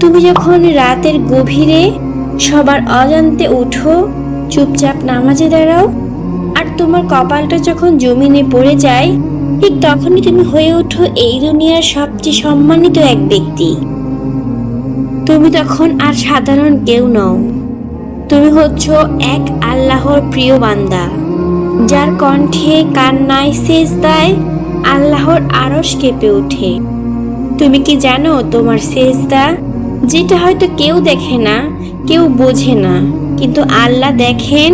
তুমি যখন রাতের গভীরে সবার অজান্তে উঠো, চুপচাপ নামাজে দাঁড়াও, আর তোমার কপালটা যখন জমিনে পড়ে যায়, ঠিক তখনই তুমি হয়ে ওঠো এই দুনিয়ার সবচেয়ে সম্মানিত এক ব্যক্তি। তুমি তখন আর সাধারণ কেউ নও। তুমি হচ্ছ এক আল্লাহর প্রিয় বান্দা, যার কণ্ঠে, কান্নায় শেষ দেয় আল্লাহর আরস কেঁপে ওঠে। তুমি কি জানো তোমার সেজদা যেটা হয়তো কেউ দেখে না, কেউ বোঝে না, কিন্তু আল্লাহ দেখেন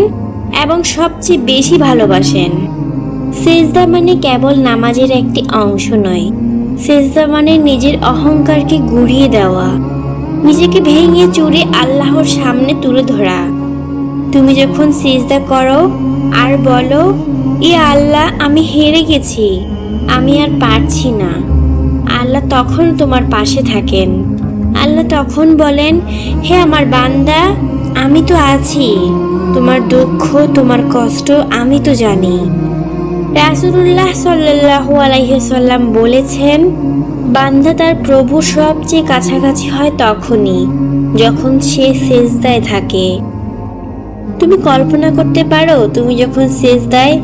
এবং সবচেয়ে বেশি ভালোবাসেন। সেজদা মানে কেবল নামাজের একটি অংশ নয়, সেজদা মানে নিজের অহংকারকে গুড়িয়ে দেওয়া, নিজেকে ভেঙে চুরে আল্লাহর সামনে তুলে ধরা। তুমি যখন সিজদা করো, আর বলো, এ আল্লাহ, আমি হেরে গেছি, আমি আর পারছি না। আল্লাহ তখন তোমার পাশে থাকেন। আল্লাহ তখন বলেন, হে আমার বান্দা, আমি তো আছি। তোমার দুঃখ, তোমার কষ্ট আমি তো জানি। রাসুল্লাহ সাল্লাহ আলাইসাল্লাম বলেছেন, বান্দা তার প্রভু সবচেয়ে কাছাকাছি হয় তখনই, যখন সে সেজদায় থাকে। তুমি কল্পনা করতে পারো, তুমি যখন শেষ দেয়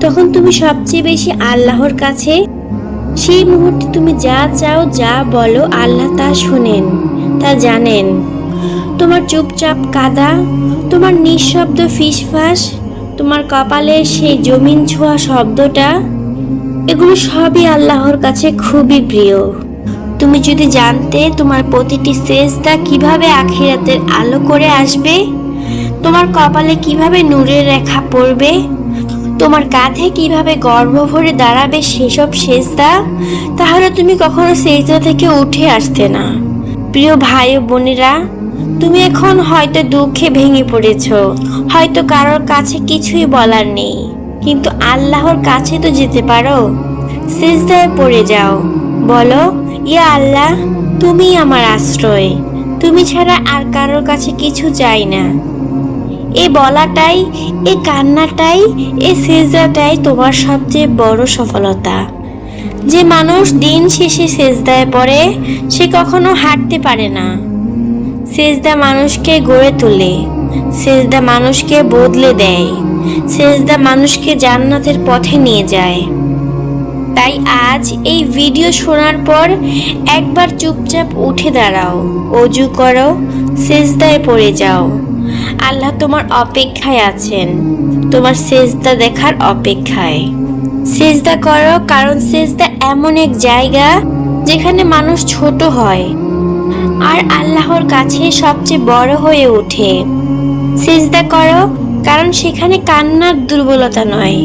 তখন তুমি সবচেয়ে বেশি আল্লাহর কাছে সেই মুহূর্তে তুমি যা চাও, যা বলো, আল্লাহ তা শোনেন, তা জানেন। তোমার চুপচাপ কাদা, তোমার নিঃশব্দ ফিসফাস, তোমার কপালের সেই জমিন ছোঁয়া শব্দটা, এগুলো সবই আল্লাহর কাছে খুবই প্রিয়। তুমি যদি জানতে তোমার প্রতিটি সেজদা কীভাবে আখিরাতের আলো করে আসবে, তোমার কপালে কীভাবে নূরের রেখা পড়বে তোমার কাঁধে কীভাবে গর্ব ভরে দাঁড়াবে সেসব সেজদা? তাহলে তুমি কখনো সেজদা থেকে উঠে আসতে না। প্রিয় ভাই ও বোনেরা, তুমি এখন হয়তো দুঃখে ভেঙে পড়েছ। হয়তো কারোর কাছে কিছুই বলার নেই। কিন্তু আল্লাহর কাছে তো যেতে পারো। সেজদায় পড়ে যাও। বলো, ইয়া আল্লাহ তুমি আমার আশ্রয়। তুমি ছাড়া আর কারোর কাছে কিছু চাই না। এ বলাটাই, এ কান্নাটাই, এ সেজদাটাই তোমার সবচেয়ে বড় সফলতা। যে মানুষ দিন শেষে সেজদায় পড়ে, সে কখনো হাঁটতে পারে না। সেজদা মানুষকে গড়ে তোলে, সেজদা মানুষকে বদলে দেয়, সেজদা মানুষকে জান্নাতের পথে নিয়ে যায়। তাই আজ এই ভিডিও শোনার পর একবার চুপচাপ উঠে দাঁড়াও, অজু করো, সেজদায় পড়ে যাও। আল্লাহ তোমার অপেক্ষায় আছেন। তোমার সেজদা দেখার অপেক্ষায়। সেজদা করো কারণ সেজদা এমন এক জায়গা যেখানে মানুষ ছোট হয় আর আল্লাহর কাছে সবচেয়ে বড় হয়ে ওঠে। সেজদা করো কারণ সেখানে কান্নার দুর্বলতা নয়,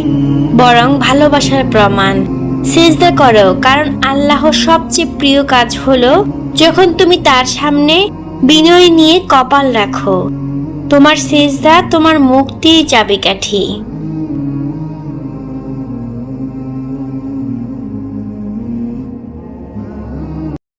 বরং ভালোবাসার প্রমাণ। সেজদা করো কারণ আল্লাহর সবচেয়ে প্রিয় কাজ হলো যখন তুমি তার সামনে বিনয় নিয়ে কপাল রাখো। তোমার সেজদা তোমার মুক্তি চাবিকাঠি